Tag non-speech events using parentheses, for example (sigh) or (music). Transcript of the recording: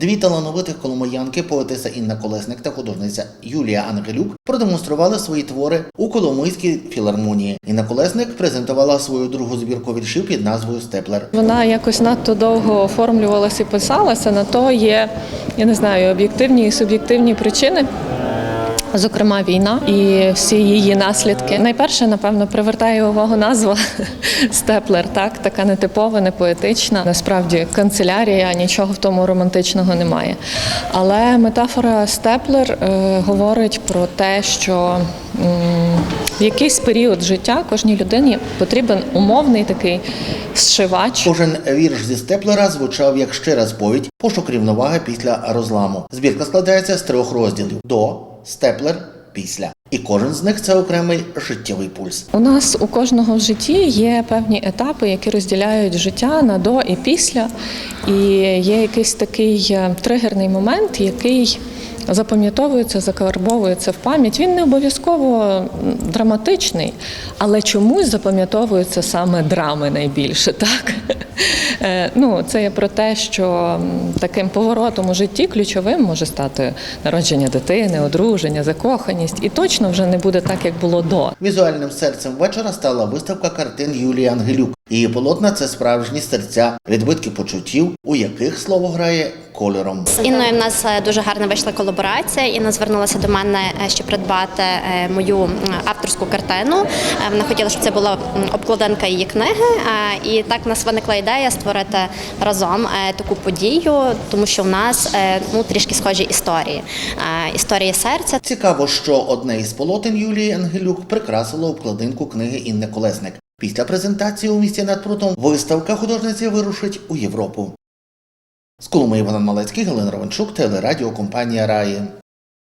Дві талановитих коломиянки, поетеса Інна Колесник та художниця Юлія Ангелюк продемонстрували свої твори у Коломийській філармонії. Інна Колесник презентувала свою другу збірку віршів під назвою Степлер. Вона якось надто довго оформлювалася і писалася. На то є, я не знаю, об'єктивні і суб'єктивні причини. Зокрема, війна і всі її наслідки. Найперше, напевно, привертає увагу назва (laughs) Степлер. Так, така нетипова, не поетична. Насправді канцелярія, нічого в тому романтичного немає. Але метафора Степлер е, говорить про те, що в якийсь період життя кожній людині потрібен умовний такий зшивач. Кожен вірш зі Степлера звучав як щира сповідь, пошук рівноваги після розламу. Збірка складається з трьох розділів: до, степлер, після. І кожен з них це окремий життєвий пульс. У нас у кожного в житті є певні етапи, які розділяють життя на до і після. І є якийсь такий е, тригерний момент, який запам'ятовується, закарбовується в пам'ять. Він не обов'язково драматичний, але чомусь запам'ятовуються саме драми найбільше. Так? Е, Ну, це є про те, що таким поворотом у житті ключовим може стати народження дитини, одруження, закоханість, і точно вже не буде так, як було до. Візуальним серцем вечора стала виставка картин Юлії Ангелюк. Її полотна це справжні серця, відбитки почуттів, у яких слово грає кольором. З Інною в нас е, дуже гарна вийшла колаборація. Інна звернулася до мене, е, щоб придбати е, мою авторську картину. Вона хотіла, щоб це була обкладинка її книги. І так в нас виникла ідея створити разом таку подію, тому що в нас ну трішки схожі історії. Історії серця. Цікаво, що одне із полотен Юлії Ангелюк прикрасило обкладинку книги Інни Колесник. Після презентації у місті над прутом виставка художниці вирушить у Європу. З Коломиї Іван Малецький, Галина Ровенчук, телерадіокомпанія Раї.